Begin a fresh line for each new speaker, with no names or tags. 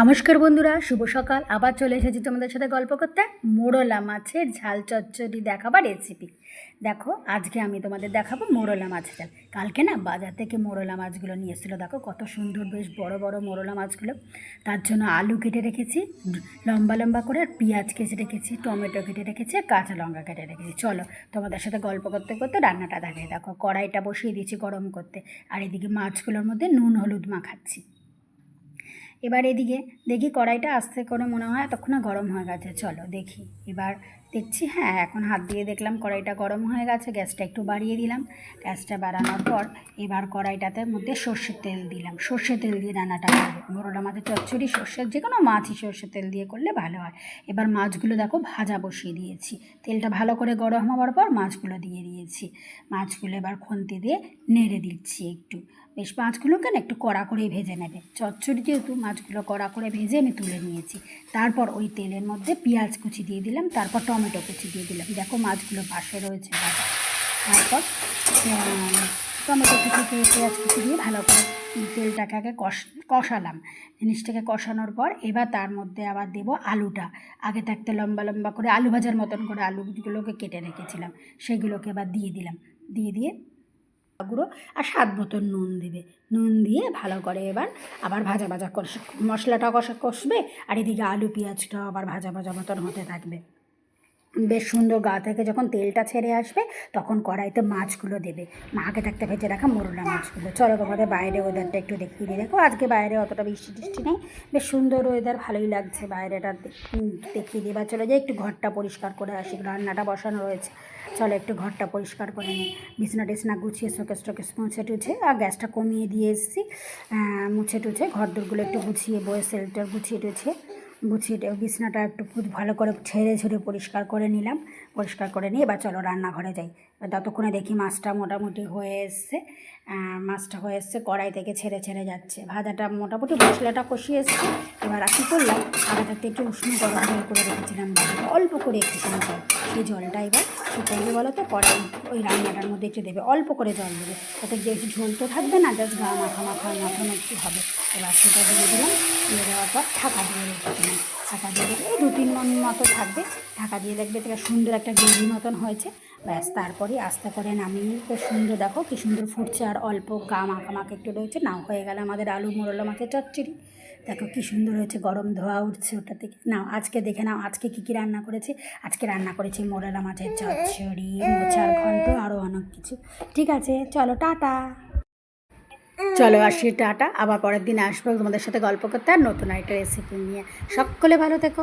নমস্কার বন্ধুরা, শুভ সকাল। আবার চলে এসেছি তোমাদের সাথে গল্প করতে। মোরলা মাছের ঝাল চচ্চড়ি দেখাবার রেসিপি দেখো, আজকে আমি তোমাদের দেখাবো মোরলা মাছের ঝাল। কালকে না বাজার থেকে মোরলা মাছগুলো নিয়ে এসেছিল। দেখো, কত সুন্দর, বেশ বড় বড় মোরলা মাছগুলো। তার জন্য আলু কেটে রেখেছি, লম্বা লম্বা করে, আর পেঁয়াজ কেটে রেখেছি, টমেটো কেটে রেখেছি কাঁচা লঙ্কা কেটে রেখেছি। চলো, তোমাদের সাথে গল্প করতে করতে রান্নাটা দেখাই। দেখো, কড়াইটা বসিয়ে দিয়েছি গরম করতে। আর এদিকে মাছগুলোর মধ্যে নুন, হলুদ মাখাচ্ছি। এবার এদিকে দেখি কড়াইটা আস্তে করে মনে হয় এতক্ষণে গরম হয়ে গেছে। চলো দেখি। এবার দেখছি হ্যাঁ এখন হাত দিয়ে দেখলাম কড়াইটা গরম হয়ে গেছে, গ্যাসটা একটু বাড়িয়ে দিলাম। গ্যাসটা বাড়ানোর পর এবার কড়াইটাতে মধ্যে সর্ষের তেল দিলাম। সর্ষের তেল দিয়ে রান্নাটা করব। মোরলা মাছের চচ্চড়ি সর্ষের যে কোনো মাছই সর্ষের তেল দিয়ে করলে ভালো হয়। এবার মাছগুলো দেখো ভাজা বসিয়ে দিয়েছি। তেলটা ভালো করে গরম হওয়ার পর মাছগুলো দিয়ে দিয়েছি। মাছগুলো এবার খুন্তি দিয়ে নেড়ে দিচ্ছি একটু। বেশ, মাছগুলোকে না একটু কড়া করে ভেজে নেবে। চচ্চড়ি যেহেতু মাছগুলো কড়া করে ভেজে আমি তুলে নিয়েছি। তারপর ওই তেলের মধ্যে পেঁয়াজ কুচি দিয়ে দিলাম, তারপর টমেটো কুচি দিয়ে দিলাম। দেখো মাছগুলো পাশে রয়েছে। তারপর টমেটো কুচিকে পেঁয়াজ কুচি দিয়ে ভালো করে তেলটাকে আগে কষ, কষালাম। জিনিসটাকে কষানোর পর এবার তার মধ্যে আবার দেবো আলুটা। আগে থাকতে লম্বা লম্বা করে আলু ভাজার মতন করে আলুগুলোকে কেটে রেখেছিলাম। সেগুলোকে এবার দিয়ে দিলাম। দিয়ে দিয়ে গুঁড়ো আর স্বাদ মতো নুন দেবে। নুন দিয়ে ভালো করে এবার আবার ভাজা ভাজা কষ মশলাটা কষা, কষবে আর এদিকে আলু, পেঁয়াজটাও আবার ভাজা ভাজা মতন হতে থাকবে। বেশ সুন্দর গা থেকে যখন তেলটা ছেড়ে আসবে, তখন কড়াইতে মাছগুলো দেবে। আগে থাকতে ভেজে রাখা মোরলা মাছগুলো। চলো তোমাদের বাইরে ওয়েদারটা একটু দেখিয়ে দিই। দেখো, আজকে বাইরে অতটা বৃষ্টি টিষ্টি নেই। বেশ সুন্দর ওয়েদার ভালোই লাগছে বাইরেটা দেখিয়ে দিয়ে বা চলে যাই, একটু ঘরটা পরিষ্কার করে আসি। রান্নাটা বসানো রয়েছে। চলো একটু ঘরটা পরিষ্কার করে নিই। বিছনা টিছনা গুছিয়ে শোকেস টোকেস মুছে টুছে, আর গ্যাসটা কমিয়ে দিয়ে এসেছি। মুছে টুছে ঘর দোরগুলো একটু গুছিয়ে বয়ে সেলটার গুছিয়ে টুছে গুছিয়ে বিছনাটা একটু খুব ভালো করে ছেড়ে ছেড়ে পরিষ্কার করে নিলাম। পরিষ্কার করে নিয়ে এবার চলো রান্নাঘরে যাই। ততক্ষণে দেখি মাছটা মোটামুটি হয়ে এসছে। মাছটা হয়ে এসছে, কড়াই থেকে ছেড়ে ছেড়ে যাচ্ছে। ভাজাটা মোটামুটি মশলাটা কষিয়ে এসছে। এবার আর কী করলাম? আগে থাকতে একটু উষ্ণ গরম জল করে রেখেছিলাম। অল্প করে একটুখানি জল। সেই জলটা এবার করবে বলো তো? কড়াই, ওই রান্নাটার মধ্যে একটু দেবে। অল্প করে জল দেবে। তাতে যে ঝোল তো থাকবে না, জাস্ট গা মাখা মাখা মাখানো একটু হবে। এবার সেটা দিয়ে দিলাম। দিয়ে দেওয়ার পর ঢাকা দিয়ে রেখেছিলাম ঢাকা দিয়ে রেখে দু তিন মন মতো থাকবে। ঢাকা দিয়ে দেখবে থেকে সুন্দর একটা গ্রেভি মতন হয়েছে। ব্যাস, তারপরে আস্তে করে নামিয়ে বেশ সুন্দর, দেখো কি সুন্দর ফুটছে আর অল্প গা মাখা মাখা একটু রয়েছে। নাও হয়ে গেল আমাদের আলু মোরলা মাছের চচ্চড়ি। দেখো কি সুন্দর হয়েছে, গরম ধোয়া উঠছে ওটা থেকে। নাও, আজকে দেখে নাও, আজকে কী কী রান্না করেছি। আজকে রান্না করেছি মোরলা মাছের চচ্চড়ি, মোচার ঘন্ট আরও অনেক কিছু। ঠিক আছে, চলো, টাটা। চলো আসি, টাটা। আবার পরের দিন আসব তোমাদের সাথে গল্প করতে আর নতুন একটা রেসিপি নিয়ে। সকলে ভালো থেকো।